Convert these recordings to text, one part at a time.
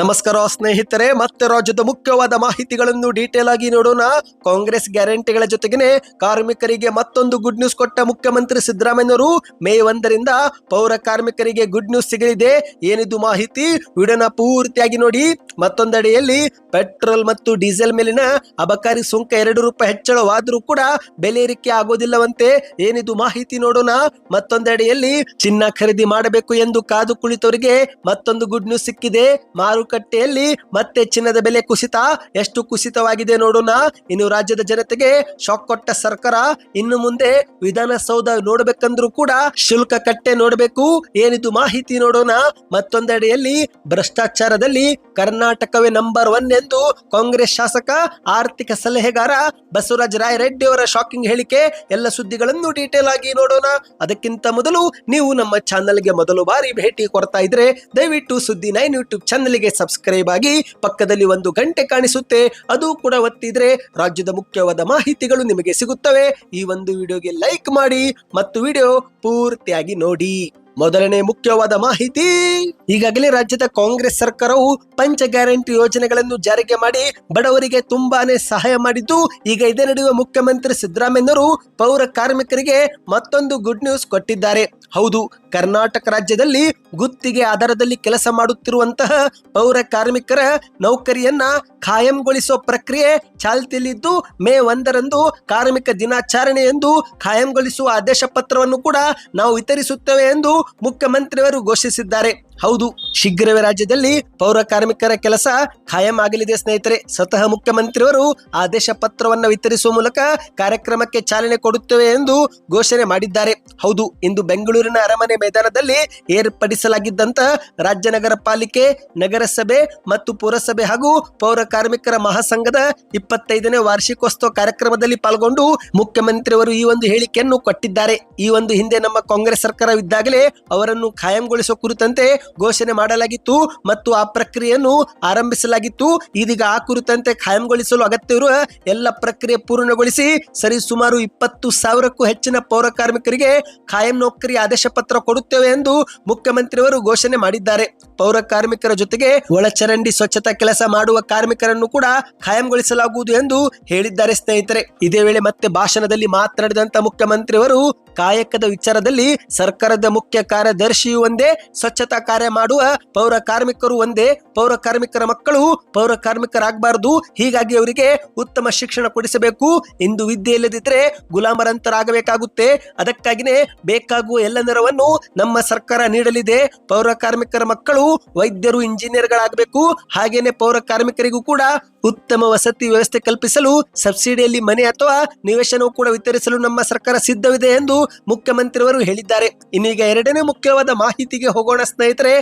ನಮಸ್ಕಾರ ಸ್ನೇಹಿತರೆ, ಮತ್ತೆ ರಾಜ್ಯದ ಮುಖ್ಯವಾದ ಮಾಹಿತಿಗಳನ್ನು ಡೀಟೇಲ್ ಆಗಿ ನೋಡೋಣ. ಕಾಂಗ್ರೆಸ್ ಗ್ಯಾರಂಟಿಗಳ ಜೊತೆಗೆ ಕಾರ್ಮಿಕರಿಗೆ ಮತ್ತೊಂದು ಗುಡ್ ನ್ಯೂಸ್ ಕೊಟ್ಟ ಮುಖ್ಯಮಂತ್ರಿ ಸಿದ್ದರಾಮಯ್ಯನವರು ಮೇ ಒಂದರಿಂದ ಪೌರ ಕಾರ್ಮಿಕರಿಗೆ ಗುಡ್ ನ್ಯೂಸ್ ಸಿಗಲಿದೆ. ಏನಿದು ಮಾಹಿತಿ? ವಿಡಿಯೋನ ಪೂರ್ತಿಯಾಗಿ ನೋಡಿ. ಮತ್ತೊಂದೆಡೆಯಲ್ಲಿ ಪೆಟ್ರೋಲ್ ಮತ್ತು ಡೀಸೆಲ್ ಮೇಲಿನ ಅಬಕಾರಿ ಸುಂಕ ಎರಡು ರೂಪಾಯಿ ಹೆಚ್ಚಳವಾದರೂ ಕೂಡ ಬೆಲೆ ಏರಿಕೆ ಆಗೋದಿಲ್ಲವಂತೆ. ಏನಿದು ಮಾಹಿತಿ ನೋಡೋಣ. ಮತ್ತೊಂದೆಡೆಯಲ್ಲಿ ಚಿನ್ನ ಖರೀದಿ ಮಾಡಬೇಕು ಎಂದು ಕಾದು ಕುಳಿತವರಿಗೆ ಮತ್ತೊಂದು ಗುಡ್ ನ್ಯೂಸ್ ಸಿಕ್ಕಿದೆ. ಮಾರುಕಟ್ಟೆಯಲ್ಲಿ ಮತ್ತೆ ಚಿನ್ನದ ಬೆಲೆ ಕುಸಿತ ಎಷ್ಟು ಕುಸಿತವಾಗಿದೆ ನೋಡೋಣ. ಇನ್ನು ರಾಜ್ಯದ ಜನತೆಗೆ ಶಾಕ್ ಕೊಟ್ಟ ಸರ್ಕಾರ ಇನ್ನು ಮುಂದೆ ವಿಧಾನಸೌಧ ನೋಡಬೇಕಂದ್ರೂ ಕೂಡ ಶುಲ್ಕ ಕಟ್ಟೆ ನೋಡಬೇಕು. ಏನಿದು ಮಾಹಿತಿ ನೋಡೋಣ. ಮತ್ತೊಂದೆಡೆಯಲ್ಲಿ ಭ್ರಷ್ಟಾಚಾರದಲ್ಲಿ ಕರ್ನಾಟಕವೇ ನಂಬರ್ ಒನ್ ಎಂದು ಕಾಂಗ್ರೆಸ್ ಶಾಸಕ, ಆರ್ಥಿಕ ಸಲಹೆಗಾರ ಬಸವರಾಜ ರಾಯ ರೆಡ್ಡಿ ಅವರ ಶಾಕಿಂಗ್ ಹೇಳಿಕೆ. ಎಲ್ಲ ಸುದ್ದಿಗಳನ್ನು ಡೀಟೇಲ್ ಆಗಿ ನೋಡೋಣ. ಅದಕ್ಕಿಂತ ಮೊದಲು ನೀವು ನಮ್ಮ ಚಾನಲ್ಗೆ ಮೊದಲು ಬಾರಿ ಭೇಟಿ ಕೊಡ್ತಾ ಇದ್ರೆ ದಯವಿಟ್ಟು ಸುದ್ದಿ ನೈನ್ ಯೂಟ್ಯೂಬ್ ಚಾನಲ್ಗೆ ಸಬ್ಸ್ಕ್ರೈಬ್ ಆಗಿ ಪಕ್ಕದಲ್ಲಿ ಒಂದು ಗಂಟೆ ಕಾಣಿಸುತ್ತೆ. ಅದು ಕೂಡ ಒತ್ತಿದ್ರೆ ರಾಜ್ಯದ ಮುಖ್ಯವಾದ ಮಾಹಿತಿಗಳು ನಿಮಗೆ ಸಿಗುತ್ತವೆ. ಈ ಒಂದು ವಿಡಿಯೋಗೆ ಲೈಕ್ ಮಾಡಿ ಮತ್ತು ವಿಡಿಯೋ ಪೂರ್ತಿಯಾಗಿ ನೋಡಿ. ಮೊದಲನೇ ಮುಖ್ಯವಾದ ಮಾಹಿತಿ, ಈಗಾಗಲೇ ರಾಜ್ಯದ ಕಾಂಗ್ರೆಸ್ ಸರ್ಕಾರವು ಪಂಚ ಗ್ಯಾರಂಟಿ ಯೋಜನೆಗಳನ್ನು ಜಾರಿಗೆ ಮಾಡಿ ಬಡವರಿಗೆ ತುಂಬಾನೇ ಸಹಾಯ ಮಾಡಿದ್ದು, ಈಗ ಇದೇ ನಡುವೆ ಮುಖ್ಯಮಂತ್ರಿ ಸಿದ್ದರಾಮಯ್ಯನವರು ಪೌರ ಕಾರ್ಮಿಕರಿಗೆ ಮತ್ತೊಂದು ಗುಡ್ ನ್ಯೂಸ್ ಕೊಟ್ಟಿದ್ದಾರೆ. ಹೌದು ಕರ್ನಾಟಕ ರಾಜ್ಯದಲ್ಲಿ ಗುತ್ತಿಗೆ ಆಧಾರದಲ್ಲಿ ಕೆಲಸ ಮಾಡುತ್ತಿರುವಂತಹ ಪೌರ ಕಾರ್ಮಿಕರ ನೌಕರಿಯನ್ನ ಖಾಯಂಗೊಳಿಸುವ ಪ್ರಕ್ರಿಯೆ ಚಾಲ್ತಿಯಲ್ಲಿದ್ದು, ಮೇ ಒಂದರಂದು ಕಾರ್ಮಿಕ ದಿನಾಚರಣೆ ಎಂದು ಖಾಯಂಗೊಳಿಸುವ ಆದೇಶ ಪತ್ರವನ್ನು ಕೂಡ ನಾವು ವಿತರಿಸುತ್ತೇವೆ ಎಂದು ಮುಖ್ಯಮಂತ್ರಿಯವರು ಘೋಷಿಸಿದ್ದಾರೆ. ಹೌದು, ಶೀಘ್ರವೇ ರಾಜ್ಯದಲ್ಲಿ ಪೌರ ಕಾರ್ಮಿಕರ ಕೆಲಸ ಖಾಯಂ ಆಗಲಿದೆ ಸ್ನೇಹಿತರೆ. ಸ್ವತಃ ಮುಖ್ಯಮಂತ್ರಿಯವರು ಆದೇಶ ಪತ್ರವನ್ನು ವಿತರಿಸುವ ಮೂಲಕ ಕಾರ್ಯಕ್ರಮಕ್ಕೆ ಚಾಲನೆ ಕೊಡುತ್ತೇವೆ ಎಂದು ಘೋಷಣೆ ಮಾಡಿದ್ದಾರೆ. ಹೌದು, ಇಂದು ಬೆಂಗಳೂರಿನ ಅರಮನೆ ಮೈದಾನದಲ್ಲಿ ಏರ್ಪಡಿಸಲಾಗಿದ್ದಂತ ರಾಜ್ಯ ನಗರ ಪಾಲಿಕೆ, ನಗರಸಭೆ ಮತ್ತು ಪುರಸಭೆ ಹಾಗೂ ಪೌರ ಕಾರ್ಮಿಕರ ಮಹಾಸಂಘದ ಇಪ್ಪತ್ತೈದನೇ ವಾರ್ಷಿಕೋತ್ಸವ ಕಾರ್ಯಕ್ರಮದಲ್ಲಿ ಪಾಲ್ಗೊಂಡು ಮುಖ್ಯಮಂತ್ರಿಯವರು ಈ ಒಂದು ಹೇಳಿಕೆಯನ್ನು ಕೊಟ್ಟಿದ್ದಾರೆ. ಈ ಒಂದು ಹಿಂದೆ ನಮ್ಮ ಕಾಂಗ್ರೆಸ್ ಸರ್ಕಾರವಿದ್ದಾಗಲೇ ಅವರನ್ನು ಖಾಯಂಗೊಳಿಸುವ ಕುರಿತಂತೆ ಘೋಷಣೆ ಮಾಡಲಾಗಿತ್ತು ಮತ್ತು ಆ ಪ್ರಕ್ರಿಯೆಯನ್ನು ಆರಂಭಿಸಲಾಗಿತ್ತು. ಇದೀಗ ಆ ಕುರಿತಂತೆ ಖಾಯಂಗೊಳಿಸಲು ಅಗತ್ಯವಿರುವ ಎಲ್ಲ ಪ್ರಕ್ರಿಯೆ ಪೂರ್ಣಗೊಳಿಸಿ ಸರಿ ಸುಮಾರು ಇಪ್ಪತ್ತು ಸಾವಿರಕ್ಕೂ ಹೆಚ್ಚಿನ ಪೌರ ಕಾರ್ಮಿಕರಿಗೆ ಖಾಯಂ ನೌಕರಿ ಆದೇಶ ಪತ್ರ ಕೊಡುತ್ತೇವೆ ಎಂದು ಮುಖ್ಯಮಂತ್ರಿಯವರು ಘೋಷಣೆ ಮಾಡಿದ್ದಾರೆ. ಪೌರ ಕಾರ್ಮಿಕರ ಜೊತೆಗೆ ಒಳಚರಂಡಿ ಸ್ವಚ್ಛತಾ ಕೆಲಸ ಮಾಡುವ ಕಾರ್ಮಿಕರನ್ನು ಕೂಡ ಖಾಯಂಗೊಳಿಸಲಾಗುವುದು ಎಂದು ಹೇಳಿದ್ದಾರೆ ಸ್ನೇಹಿತರೆ. ಇದೇ ವೇಳೆ ಮತ್ತೆ ಭಾಷಣದಲ್ಲಿ ಮಾತನಾಡಿದಂತ ಮುಖ್ಯಮಂತ್ರಿಯವರು ಕಾಯಕದ ವಿಚಾರದಲ್ಲಿ ಸರ್ಕಾರದ ಮುಖ್ಯ ಕಾರ್ಯದರ್ಶಿಯು ಒಂದೇ, ಸ್ವಚ್ಛತಾ ಕಾರ್ಯ ಮಾಡುವ ಪೌರ ಕಾರ್ಮಿಕರು ಒಂದೇ, ಪೌರ ಕಾರ್ಮಿಕರ ಮಕ್ಕಳು ಪೌರ ಕಾರ್ಮಿಕರಾಗಬಾರದು, ಹೀಗಾಗಿ ಅವರಿಗೆ ಉತ್ತಮ ಶಿಕ್ಷಣ ಕೊಡಿಸಬೇಕು. ಇಂದು ವಿದ್ಯೆ ಇಲ್ಲದಿದ್ರೆ ಗುಲಾಮರಂತರಾಗಬೇಕಾಗುತ್ತೆ. ಅದಕ್ಕಾಗಿನೇ ಬೇಕಾಗುವ ಎಲ್ಲ ನೆರವನ್ನು ನಮ್ಮ ಸರ್ಕಾರ ನೀಡಲಿದೆ. ಪೌರ ಕಾರ್ಮಿಕರ ಮಕ್ಕಳು ವೈದ್ಯರು, ಇಂಜಿನಿಯರ್ಗಳಾಗಬೇಕು. ಹಾಗೇನೆ ಪೌರ ಕಾರ್ಮಿಕರಿಗೂ ಕೂಡ ಉತ್ತಮ ವಸತಿ ವ್ಯವಸ್ಥೆ ಕಲ್ಪಿಸಲು, ಸಬ್ಸಿಡಿಯಲ್ಲಿ ಮನೆ ಅಥವಾ ನಿವೇಶನವು ಕೂಡ ವಿತರಿಸಲು ನಮ್ಮ ಸರ್ಕಾರ ಸಿದ್ಧವಿದೆ ಎಂದು ಮುಖ್ಯಮಂತ್ರಿಯವರು ಹೇಳಿದ್ದಾರೆ. ಇನ್ನೀಗ ಎರಡನೇ ಮುಖ್ಯವಾದ ಮಾಹಿತಿಗೆ ಹೋಗೋಣ ಸ್ನೇಹಿತರೆ.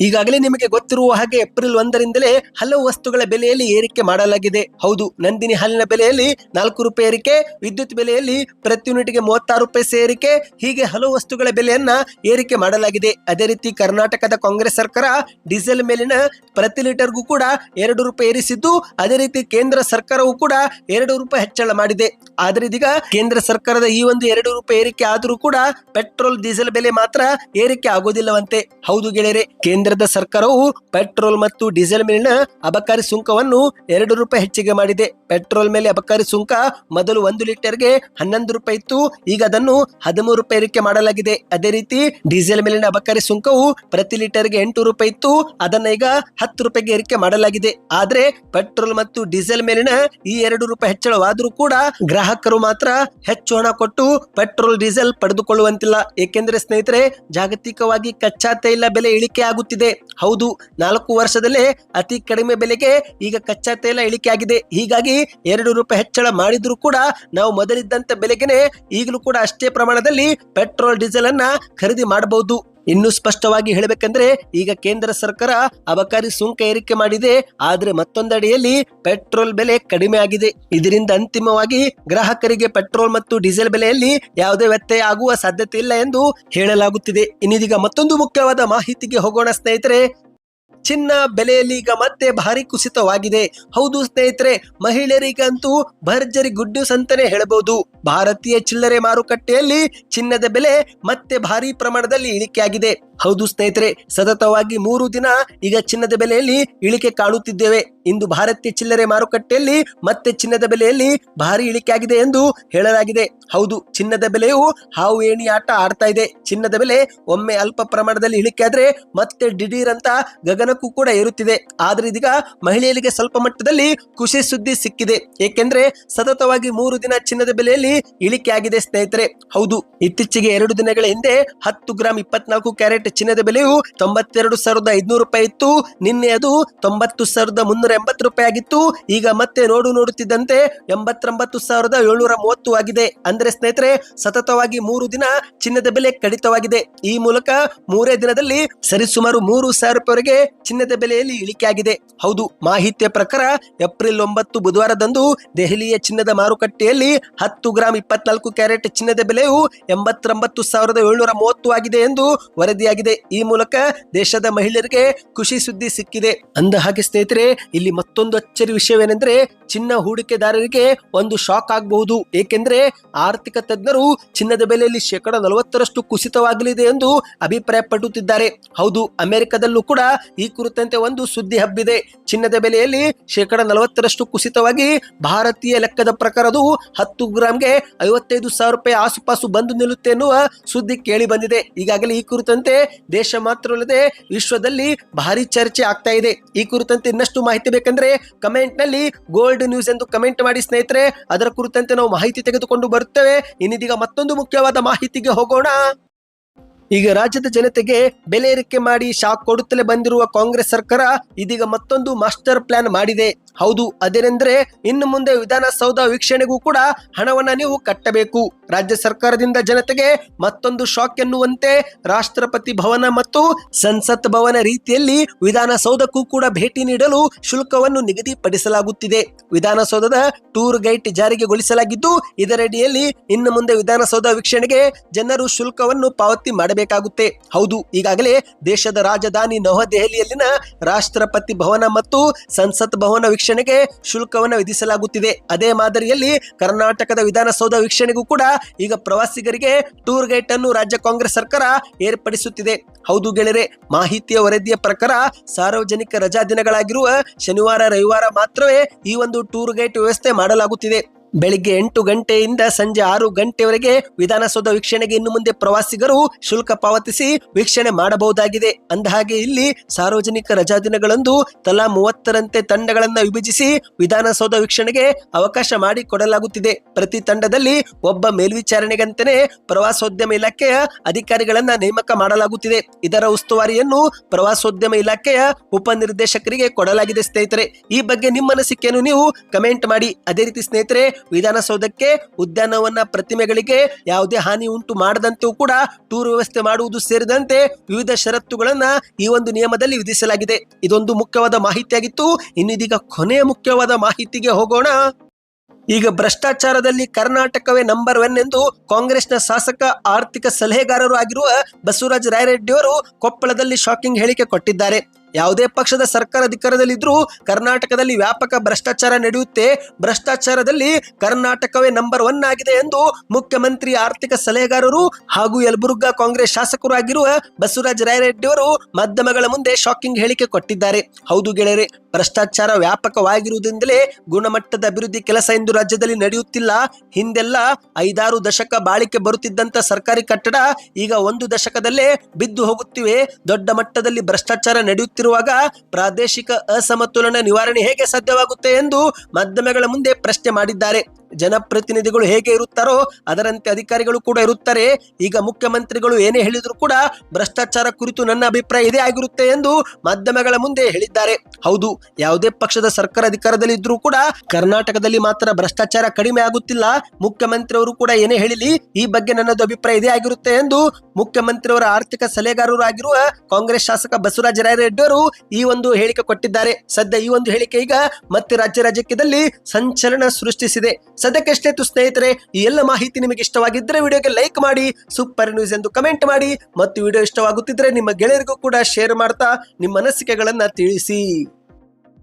ಈಗಾಗಲೇ ನಿಮಗೆ ಗೊತ್ತಿರುವ ಹಾಗೆ ಏಪ್ರಿಲ್ ಒಂದರಿಂದಲೇ ಹಲವು ವಸ್ತುಗಳ ಬೆಲೆಯಲ್ಲಿ ಏರಿಕೆ ಮಾಡಲಾಗಿದೆ. ಹೌದು, ನಂದಿನಿ ಹಾಲಿನ ಬೆಲೆಯಲ್ಲಿ ನಾಲ್ಕು ರೂಪಾಯಿ ಏರಿಕೆ, ವಿದ್ಯುತ್ ಬೆಲೆಯಲ್ಲಿ ಪ್ರತಿ ಯೂನಿಟ್ಗೆ ಮೂವತ್ತಾರು ರೂಪಾಯಿ ಸೇರಿಕೆ ಹೀಗೆ ಹಲವು ವಸ್ತುಗಳ ಬೆಲೆಯನ್ನ ಏರಿಕೆ ಮಾಡಲಾಗಿದೆ. ಅದೇ ರೀತಿ ಕರ್ನಾಟಕದ ಕಾಂಗ್ರೆಸ್ ಸರ್ಕಾರ ಡೀಸೆಲ್ ಮೇಲಿನ ಪ್ರತಿ ಲೀಟರ್ಗೂ ಕೂಡ ಎರಡು ರೂಪಾಯಿ ಏರಿಸಿದ್ದು, ಅದೇ ರೀತಿ ಕೇಂದ್ರ ಸರ್ಕಾರವು ಕೂಡ ಎರಡು ರೂಪಾಯಿ ಹೆಚ್ಚಳ ಮಾಡಿದೆ. ಆದರೆ ಇದೀಗ ಕೇಂದ್ರ ಸರ್ಕಾರದ ಈ ಒಂದು ಎರಡು ರೂಪಾಯಿ ಏರಿಕೆ ಆದರೂ ಕೂಡ ಪೆಟ್ರೋಲ್, ಡೀಸೆಲ್ ಬೆಲೆ ಮಾತ್ರ ಏರಿಕೆ ಆಗೋದಿಲ್ಲವಂತೆ. ಹೌದು ಗೆಳೆಯರೆ ಕೇಂದ್ರದ ಸರ್ಕಾರವು ಪೆಟ್ರೋಲ್ ಮತ್ತು ಡೀಸೆಲ್ ಮೇಲಿನ ಅಬಕಾರಿ ಸುಂಕವನ್ನು ಎರಡು ರೂಪಾಯಿ ಹೆಚ್ಚಿಗೆ ಮಾಡಿದೆ. ಪೆಟ್ರೋಲ್ ಮೇಲೆ ಅಬಕಾರಿ ಸುಂಕ ಮೊದಲು ಒಂದು ಲೀಟರ್ಗೆ ಹನ್ನೊಂದು ರೂಪಾಯಿ ಇತ್ತು. ಈಗ ಅದನ್ನು ಹದಿಮೂರು ರೂಪಾಯಿ ಏರಿಕೆ ಮಾಡಲಾಗಿದೆ. ಅದೇ ರೀತಿ ಡೀಸೆಲ್ ಮೇಲಿನ ಅಬಕಾರಿ ಸುಂಕವು ಪ್ರತಿ ಲೀಟರ್ಗೆ ಎಂಟು ರೂಪಾಯಿ ಇತ್ತು. ಅದನ್ನ ಈಗ ಹತ್ತು ರೂಪಾಯಿಗೆ ಏರಿಕೆ ಮಾಡಲಾಗಿದೆ. ಆದ್ರೆ ಪೆಟ್ರೋಲ್ ಮತ್ತು ಡೀಸೆಲ್ ಮೇಲಿನ ಈ ಎರಡು ರೂಪಾಯಿ ಹೆಚ್ಚಳವಾದರೂ ಕೂಡ ಗ್ರಾಹಕರು ಮಾತ್ರ ಹೆಚ್ಚು ಹಣ ಕೊಟ್ಟು ಪೆಟ್ರೋಲ್, ಡೀಸೆಲ್ ಪಡೆದುಕೊಳ್ಳುವಂತಿಲ್ಲ. ಏಕೆಂದರೆ ಸ್ನೇಹಿತರೆ, ಜಾಗತಿಕವಾಗಿ ಕಚ್ಚಾ ತೈಲ ಬೆಲೆ ಇಳಿಕೆ ಆಗುತ್ತಿದೆ ಹೌದು, ನಾಲ್ಕು ವರ್ಷದಲ್ಲೇ ಅತಿ ಕಡಿಮೆ ಬೆಲೆಗೆ ಈಗ ಕಚ್ಚಾ ತೈಲ ಇಳಿಕೆ ಆಗಿದೆ ಹೀಗಾಗಿ ಎರಡು ರೂಪಾಯಿ ಹೆಚ್ಚಳ ಮಾಡಿದ್ರು ಕೂಡ ನಾವು ಮೊದಲಿದ್ದಂತ ಬೆಲೆಗೆನೆ ಈಗಲೂ ಕೂಡ ಅಷ್ಟೇ ಪ್ರಮಾಣದಲ್ಲಿ ಪೆಟ್ರೋಲ್ ಡೀಸೆಲ್ ಅನ್ನ ಖರೀದಿ ಮಾಡಬಹುದು. ಇನ್ನು ಸ್ಪಷ್ಟವಾಗಿ ಹೇಳಬೇಕಂದ್ರೆ, ಈಗ ಕೇಂದ್ರ ಸರ್ಕಾರ ಅಬಕಾರಿ ಸುಂಕ ಏರಿಕೆ ಮಾಡಿದೆ, ಆದ್ರೆ ಮತ್ತೊಂದಡಿಯಲ್ಲಿ ಪೆಟ್ರೋಲ್ ಬೆಲೆ ಕಡಿಮೆ ಆಗಿದೆ. ಇದರಿಂದ ಅಂತಿಮವಾಗಿ ಗ್ರಾಹಕರಿಗೆ ಪೆಟ್ರೋಲ್ ಮತ್ತು ಡೀಸೆಲ್ ಬೆಲೆಯಲ್ಲಿ ಯಾವುದೇ ವ್ಯತ್ಯಯ ಆಗುವ ಸಾಧ್ಯತೆ ಇಲ್ಲ ಎಂದು ಹೇಳಲಾಗುತ್ತಿದೆ. ಇನ್ನಿದೀಗ ಮತ್ತೊಂದು ಮುಖ್ಯವಾದ ಮಾಹಿತಿಗೆ ಹೋಗೋಣ ಸ್ನೇಹಿತರೆ ಚಿನ್ನ ಬೆಲೆಯಲ್ಲಿ ಈಗ ಮತ್ತೆ ಭಾರಿ ಕುಸಿತವಾಗಿದೆ. ಹೌದು ಸ್ನೇಹಿತರೆ, ಮಹಿಳೆಯರಿಗಂತೂ ಭರ್ಜರಿ ಗುಡ್ ನ್ಯೂಸ್ ಅಂತಾನೆ ಹೇಳಬಹುದು. ಭಾರತೀಯ ಚಿಲ್ಲರೆ ಮಾರುಕಟ್ಟೆಯಲ್ಲಿ ಚಿನ್ನದ ಬೆಲೆ ಮತ್ತೆ ಭಾರಿ ಪ್ರಮಾಣದಲ್ಲಿ ಇಳಿಕೆಯಾಗಿದೆ. ಹೌದು ಸ್ನೇಹಿತರೆ, ಸತತವಾಗಿ ಮೂರು ದಿನ ಈಗ ಚಿನ್ನದ ಬೆಲೆಯಲ್ಲಿ ಇಳಿಕೆ ಕಾಣುತ್ತಿದ್ದೇವೆ ಇಂದು ಭಾರತೀಯ ಚಿಲ್ಲರೆ ಮಾರುಕಟ್ಟೆಯಲ್ಲಿ ಮತ್ತೆ ಚಿನ್ನದ ಬೆಲೆಯಲ್ಲಿ ಭಾರಿ ಇಳಿಕೆ ಆಗಿದೆ ಎಂದು ಹೇಳಲಾಗಿದೆ. ಹೌದು, ಚಿನ್ನದ ಬೆಲೆಯು ಹಾವು ಏಣಿ ಆಟ ಆಡ್ತಾ ಇದೆ. ಚಿನ್ನದ ಬೆಲೆ ಒಮ್ಮೆ ಅಲ್ಪ ಪ್ರಮಾಣದಲ್ಲಿ ಇಳಿಕೆ ಆದ್ರೆ ಮತ್ತೆ ದಿಢೀರ್ ಅಂತ ಗಗನಕ್ಕೂ ಕೂಡ ಏರುತ್ತಿದೆ. ಆದ್ರೆ ಇದೀಗ ಮಹಿಳೆಯರಿಗೆ ಸ್ವಲ್ಪ ಮಟ್ಟದಲ್ಲಿ ಖುಷಿ ಸುದ್ದಿ ಸಿಕ್ಕಿದೆ. ಏಕೆಂದ್ರೆ ಸತತವಾಗಿ ಮೂರು ದಿನ ಚಿನ್ನದ ಬೆಲೆಯಲ್ಲಿ ಇಳಿಕೆ ಆಗಿದೆ ಸ್ನೇಹಿತರೆ. ಹೌದು, ಇತ್ತೀಚೆಗೆ ಎರಡು ದಿನಗಳ ಹಿಂದೆ ಹತ್ತು ಗ್ರಾಂ ಇಪ್ಪತ್ನಾಲ್ಕು ಕ್ಯಾರೆಟ್ ಚಿನ್ನದ ಬೆಲೆಯು ತೊಂಬತ್ತೆರಡು ಸಾವಿರದ ಐದುನೂರು ರೂಪಾಯಿ ಇತ್ತು. ನಿನ್ನೆ ಅದು ತೊಂಬತ್ತು ಸಾವಿರದ ಮುನ್ನೂರ ಎಂಬತ್ತು ರೂಪಾಯಿ ಆಗಿತ್ತು. ಈಗ ಮತ್ತೆ ನೋಡು ನೋಡುತ್ತಿದ್ದಂತೆ ಎಂಬತ್ತೊಂಬತ್ತು ಸಾವಿರದ ಏಳ್ನೂರ ಮೂವತ್ತು ಆಗಿದೆ. ಅಂದ್ರೆ ಸ್ನೇಹಿತರೆ, ಸತತವಾಗಿ ಮೂರು ದಿನ ಚಿನ್ನದ ಬೆಲೆ ಕಡಿತವಾಗಿದೆ. ಈ ಮೂಲಕ ಮೂರೇ ದಿನದಲ್ಲಿ ಸರಿಸುಮಾರು ಮೂರು ಸಾವಿರ ರೂಪಾಯಿವರೆಗೆ ಚಿನ್ನದ ಬೆಲೆಯಲ್ಲಿ ಇಳಿಕೆ ಆಗಿದೆ. ಹೌದು, ಮಾಹಿತಿಯ ಪ್ರಕಾರ ಏಪ್ರಿಲ್ ಒಂಬತ್ತು ಬುಧವಾರದಂದು ದೆಹಲಿಯ ಚಿನ್ನದ ಮಾರುಕಟ್ಟೆಯಲ್ಲಿ ಹತ್ತು ಗ್ರಾಂ ಇಪ್ಪತ್ನಾಲ್ಕು ಕ್ಯಾರೆಟ್ ಚಿನ್ನದ ಬೆಲೆಯು ಎಂಬತ್ತೊಂಬತ್ತು ಸಾವಿರದ ಏಳ್ನೂರ ಮೂವತ್ತು ಆಗಿದೆ ಎಂದು ವರದಿಯಾಗಿದೆ. ಈ ಮೂಲಕ ದೇಶದ ಮಹಿಳೆಯರಿಗೆ ಖುಷಿ ಸುದ್ದಿ ಸಿಕ್ಕಿದೆ. ಅಂದ ಹಾಗೆ ಸ್ನೇಹಿತರೆ, ಇಲ್ಲಿ ಮತ್ತೊಂದು ಅಚ್ಚರಿ ವಿಷಯವೇನೆಂದ್ರೆ ಚಿನ್ನ ಹೂಡಿಕೆದಾರರಿಗೆ ಒಂದು ಶಾಕ್ ಆಗಬಹುದು. ಏಕೆಂದ್ರೆ ಆರ್ಥಿಕ ತಜ್ಞರು ಚಿನ್ನದ ಬೆಲೆಯಲ್ಲಿ ಶೇಕಡ ನಲವತ್ತರಷ್ಟು ಕುಸಿತವಾಗಲಿದೆ ಎಂದು ಅಭಿಪ್ರಾಯ ಪಡುತ್ತಿದ್ದಾರೆ ಹೌದು, ಅಮೆರಿಕದಲ್ಲೂ ಕೂಡ ಈ ಕುರಿತಂತೆ ಒಂದು ಸುದ್ದಿ ಹಬ್ಬಿದೆ. ಚಿನ್ನದ ಬೆಲೆಯಲ್ಲಿ ಶೇಕಡ ನಲವತ್ತರಷ್ಟು ಕುಸಿತವಾಗಿ ಭಾರತೀಯ ಲೆಕ್ಕದ ಪ್ರಕಾರದು ಹತ್ತು ಗ್ರಾಮ್ಗೆ ಐವತ್ತೈದು ಸಾವಿರ ರೂಪಾಯಿ ಆಸುಪಾಸು ಬಂದು ನಿಲ್ಲುತ್ತೆ ಎನ್ನುವ ಸುದ್ದಿ ಕೇಳಿ ಬಂದಿದೆ. ಈಗಾಗಲೇ ಈ ಕುರಿತಂತೆ ದೇಶ ಮಾತ್ರವಲ್ಲದೆ ವಿಶ್ವದಲ್ಲಿ ಭಾರಿ ಚರ್ಚೆ ಆಗ್ತಾ ಇದೆ. ಈ ಕುರಿತಂತೆ ಇನ್ನಷ್ಟು ಮಾಹಿತಿ ಬೇಕಂದ್ರೆ ಕಮೆಂಟ್ನಲ್ಲಿ ಗೋಲ್ಡ್ ನ್ಯೂಸ್ ಎಂದು ಕಮೆಂಟ್ ಮಾಡಿ ಸ್ನೇಹಿತರೆ. ಅದರ ಕುರಿತಂತೆ ನಾವು ಮಾಹಿತಿ ತೆಗೆದುಕೊಂಡು ಬರುತ್ತೇವೆ. ಇನ್ನಿದೀಗ ಮತ್ತೊಂದು ಮುಖ್ಯವಾದ ಮಾಹಿತಿಗೆ ಹೋಗೋಣ. ಈಗ ರಾಜ್ಯದ ಜನತೆಗೆ ಬೆಲೆ ಏರಿಕೆ ಮಾಡಿ ಶಾಕ್ ಕೊಡುತ್ತಲೇ ಬಂದಿರುವ ಕಾಂಗ್ರೆಸ್ ಸರ್ಕಾರ ಇದೀಗ ಮತ್ತೊಂದು ಮಾಸ್ಟರ್ ಪ್ಲಾನ್ ಮಾಡಿದೆ. ಹೌದು, ಅದೇನೆಂದ್ರೆ ಇನ್ನು ಮುಂದೆ ವಿಧಾನಸೌಧ ವೀಕ್ಷಣೆಗೂ ಕೂಡ ಹಣವನ್ನ ನೀವು ಕಟ್ಟಬೇಕು. ರಾಜ್ಯ ಸರ್ಕಾರದಿಂದ ಜನತೆಗೆ ಮತ್ತೊಂದು ಶಾಕ್ ಎನ್ನುವಂತೆ ರಾಷ್ಟ್ರಪತಿ ಭವನ ಮತ್ತು ಸಂಸತ್ ಭವನ ರೀತಿಯಲ್ಲಿ ವಿಧಾನಸೌಧಕ್ಕೂ ಕೂಡ ಭೇಟಿ ನೀಡಲು ಶುಲ್ಕವನ್ನು ನಿಗದಿಪಡಿಸಲಾಗುತ್ತಿದೆ. ವಿಧಾನಸೌಧದ ಟೂರ್ ಗೈಡ್ ಜಾರಿಗೆಗೊಳಿಸಲಾಗಿದ್ದು ಇದರಡಿಯಲ್ಲಿ ಇನ್ನು ಮುಂದೆ ವಿಧಾನಸೌಧ ವೀಕ್ಷಣೆಗೆ ಜನರು ಶುಲ್ಕವನ್ನು ಪಾವತಿ ಮಾಡಬೇಕಾಗುತ್ತೆ. ಹೌದು, ಈಗಾಗಲೇ ದೇಶದ ರಾಜಧಾನಿ ನವದೆಹಲಿಯಲ್ಲಿನ ರಾಷ್ಟ್ರಪತಿ ಭವನ ಮತ್ತು ಸಂಸತ್ ಭವನ ವೀಕ್ಷಣೆಗೆ ಶುಲ್ಕವನ್ನು ವಿಧಿಸಲಾಗುತ್ತಿದೆ. ಅದೇ ಮಾದರಿಯಲ್ಲಿ ಕರ್ನಾಟಕದ ವಿಧಾನಸೌಧ ವೀಕ್ಷಣೆಗೂ ಕೂಡ ಈಗ ಪ್ರವಾಸಿಗರಿಗೆ ಟೂರ್ ಗೈಡ್ ಅನ್ನು ರಾಜ್ಯ ಕಾಂಗ್ರೆಸ್ ಸರ್ಕಾರ ಏರ್ಪಡಿಸುತ್ತಿದೆ. ಹೌದು ಗೆಳೆಯರೆ, ಮಾಹಿತಿಯ ವರದಿಯ ಪ್ರಕಾರ ಸಾರ್ವಜನಿಕ ರಜಾ ದಿನಗಳಾಗಿರುವ ಶನಿವಾರ, ರವಿವಾರ ಮಾತ್ರವೇ ಈ ಒಂದು ಟೂರ್ ಗೈಡ್ ವ್ಯವಸ್ಥೆ ಮಾಡಲಾಗುತ್ತಿದೆ. ಬೆಳಿಗ್ಗೆ ಎಂಟು ಗಂಟೆಯಿಂದ ಸಂಜೆ ಆರು ಗಂಟೆವರೆಗೆ ವಿಧಾನಸೌಧ ವೀಕ್ಷಣೆಗೆ ಇನ್ನು ಮುಂದೆ ಪ್ರವಾಸಿಗರು ಶುಲ್ಕ ಪಾವತಿಸಿ ವೀಕ್ಷಣೆ ಮಾಡಬಹುದಾಗಿದೆ. ಅಂದಹಾಗೆ ಇಲ್ಲಿ ಸಾರ್ವಜನಿಕ ರಜಾ ದಿನಗಳಂದು ತಲಾ ಮೂವತ್ತರಂತೆ ತಂಡಗಳನ್ನು ವಿಭಜಿಸಿ ವಿಧಾನಸೌಧ ವೀಕ್ಷಣೆಗೆ ಅವಕಾಶ ಮಾಡಿಕೊಡಲಾಗುತ್ತಿದೆ. ಪ್ರತಿ ತಂಡದಲ್ಲಿ ಒಬ್ಬ ಮೇಲ್ವಿಚಾರಣೆಗಂತೆ ಪ್ರವಾಸೋದ್ಯಮ ಇಲಾಖೆಯ ಅಧಿಕಾರಿಗಳನ್ನ ನೇಮಕ ಮಾಡಲಾಗುತ್ತಿದೆ. ಇದರ ಉಸ್ತುವಾರಿಯನ್ನು ಪ್ರವಾಸೋದ್ಯಮ ಇಲಾಖೆಯ ಉಪನಿರ್ದೇಶಕರಿಗೆ ಕೊಡಲಾಗಿದೆ ಸ್ನೇಹಿತರೆ. ಈ ಬಗ್ಗೆ ನಿಮ್ಮ ಅನಿಸಿಕೆಯನ್ನು ನೀವು ಕಮೆಂಟ್ ಮಾಡಿ. ಅದೇ ರೀತಿ ಸ್ನೇಹಿತರೆ ವಿಧಾನಸೌಧಕ್ಕೆ ಉದ್ಯಾನವನ ಪ್ರತಿಮೆಗಳಿಗೆ ಯಾವುದೇ ಹಾನಿ ಉಂಟು ಮಾಡದಂತೆಯೂ ಕೂಡ ಟೂರ್ ವ್ಯವಸ್ಥೆ ಮಾಡುವುದು ಸೇರಿದಂತೆ ವಿವಿಧ ಷರತ್ತುಗಳನ್ನ ಈ ಒಂದು ನಿಯಮದಲ್ಲಿ ವಿಧಿಸಲಾಗಿದೆ. ಇದೊಂದು ಮುಖ್ಯವಾದ ಮಾಹಿತಿಯಾಗಿತ್ತು. ಇನ್ನಿದೀಗ ಕೊನೆಯ ಮುಖ್ಯವಾದ ಮಾಹಿತಿಗೆ ಹೋಗೋಣ. ಈಗ ಭ್ರಷ್ಟಾಚಾರದಲ್ಲಿ ಕರ್ನಾಟಕವೇ ನಂಬರ್ ಒನ್ ಎಂದು ಕಾಂಗ್ರೆಸ್ನ ಶಾಸಕ ಆರ್ಥಿಕ ಸಲಹೆಗಾರರು ಆಗಿರುವ ಬಸವರಾಜ ರಾಯರೆಡ್ಡಿಯವರು ಕೊಪ್ಪಳದಲ್ಲಿ ಶಾಕಿಂಗ್ ಹೇಳಿಕೆ ಕೊಟ್ಟಿದ್ದಾರೆ. ಯಾವುದೇ ಪಕ್ಷದ ಸರ್ಕಾರ ಅಧಿಕಾರದಲ್ಲಿದ್ದರೂ ಕರ್ನಾಟಕದಲ್ಲಿ ವ್ಯಾಪಕ ಭ್ರಷ್ಟಾಚಾರ ನಡೆಯುತ್ತೆ. ಭ್ರಷ್ಟಾಚಾರದಲ್ಲಿ ಕರ್ನಾಟಕವೇ ನಂಬರ್ ಒನ್ ಆಗಿದೆ ಎಂದು ಮುಖ್ಯಮಂತ್ರಿ ಆರ್ಥಿಕ ಸಲಹೆಗಾರರು ಹಾಗೂ ಯಲಬುರ್ಗಾ ಕಾಂಗ್ರೆಸ್ ಶಾಸಕರು ಆಗಿರುವ ಬಸವರಾಜ ರಾಯರೆಡ್ಡಿ ಅವರು ಮಾಧ್ಯಮಗಳ ಮುಂದೆ ಶಾಕಿಂಗ್ ಹೇಳಿಕೆ ಕೊಟ್ಟಿದ್ದಾರೆ. ಹೌದು ಗೆಳೆಯರೆ, ಭ್ರಷ್ಟಾಚಾರ ವ್ಯಾಪಕವಾಗಿರುವುದರಿಂದಲೇ ಗುಣಮಟ್ಟದ ಅಭಿವೃದ್ಧಿ ಕೆಲಸ ಎಂದು ರಾಜ್ಯದಲ್ಲಿ ನಡೆಯುತ್ತಿಲ್ಲ. ಹಿಂದೆಲ್ಲ ಐದಾರು ದಶಕ ಬಾಳಿಕೆ ಬರುತ್ತಿದ್ದಂತ ಸರ್ಕಾರಿ ಕಟ್ಟಡ ಈಗ ಒಂದು ದಶಕದಲ್ಲೇ ಬಿದ್ದು ಹೋಗುತ್ತಿವೆ. ದೊಡ್ಡ ಮಟ್ಟದಲ್ಲಿ ಭ್ರಷ್ಟಾಚಾರ ನಡೆಯುತ್ತಿರುವಾಗ ಪ್ರಾದೇಶಿಕ ಅಸಮತೋಲನ ನಿವಾರಣೆ ಹೇಗೆ ಸಾಧ್ಯವಾಗುತ್ತೆ ಎಂದು ಮಾಧ್ಯಮಗಳ ಮುಂದೆ ಪ್ರಶ್ನೆ ಮಾಡಿದ್ದಾರೆ. ಜನಪ್ರತಿನಿಧಿಗಳು ಹೇಗೆ ಇರುತ್ತಾರೋ, ಅದರಂತೆ ಅಧಿಕಾರಿಗಳು ಕೂಡ ಇರುತ್ತಾರೆ. ಈಗ ಮುಖ್ಯಮಂತ್ರಿಗಳು ಏನೇ ಹೇಳಿದ್ರು ಕೂಡ ಭ್ರಷ್ಟಾಚಾರ ಕುರಿತು ನನ್ನ ಅಭಿಪ್ರಾಯ ಇದೇ ಆಗಿರುತ್ತೆ ಎಂದು ಮಾಧ್ಯಮಗಳ ಮುಂದೆ ಹೇಳಿದ್ದಾರೆ. ಹೌದು, ಯಾವುದೇ ಪಕ್ಷದ ಸರ್ಕಾರ ಅಧಿಕಾರದಲ್ಲಿ ಇದ್ರೂ ಕೂಡ ಕರ್ನಾಟಕದಲ್ಲಿ ಮಾತ್ರ ಭ್ರಷ್ಟಾಚಾರ ಕಡಿಮೆ ಆಗುತ್ತಿಲ್ಲ. ಮುಖ್ಯಮಂತ್ರಿಯವರು ಕೂಡ ಏನೇ ಹೇಳಿಲಿ, ಈ ಬಗ್ಗೆ ನನ್ನದು ಅಭಿಪ್ರಾಯ ಇದೇ ಆಗಿರುತ್ತೆ ಎಂದು ಮುಖ್ಯಮಂತ್ರಿಯವರ ಆರ್ಥಿಕ ಸಲಹೆಗಾರರಾಗಿರುವ ಕಾಂಗ್ರೆಸ್ ಶಾಸಕ ಬಸವರಾಜ ರಾಯರೆಡ್ಡಿ ಅವರು ಈ ಒಂದು ಹೇಳಿಕೆ ಕೊಟ್ಟಿದ್ದಾರೆ. ಸದ್ಯ ಈ ಒಂದು ಹೇಳಿಕೆ ಈಗ ಮತ್ತೆ ರಾಜ್ಯ ರಾಜಕೀಯದಲ್ಲಿ ಸಂಚಲನ ಸೃಷ್ಟಿಸಿದೆ. ಸದ್ಯಕ್ಕೆ ತು ಸ್ನೇಹಿತರೆ, ಈ ಎಲ್ಲ ಮಾಹಿತಿ ನಿಮಗೆ ಇಷ್ಟವಾಗಿದ್ದರೆ ವಿಡಿಯೋಗೆ ಲೈಕ್ ಮಾಡಿ, ಸೂಪರ್ ನ್ಯೂಸ್ ಎಂದು ಕಮೆಂಟ್ ಮಾಡಿ, ಮತ್ತು ವಿಡಿಯೋ ಇಷ್ಟವಾಗುತ್ತಿದ್ದರೆ ನಿಮ್ಮ ಗೆಳೆಯರಿಗೂ ಕೂಡ ಶೇರ್ ಮಾಡ್ತಾ, ನಿಮ್ಮ ಅನಿಸಿಕೆಗಳನ್ನು ತಿಳಿಸಿ.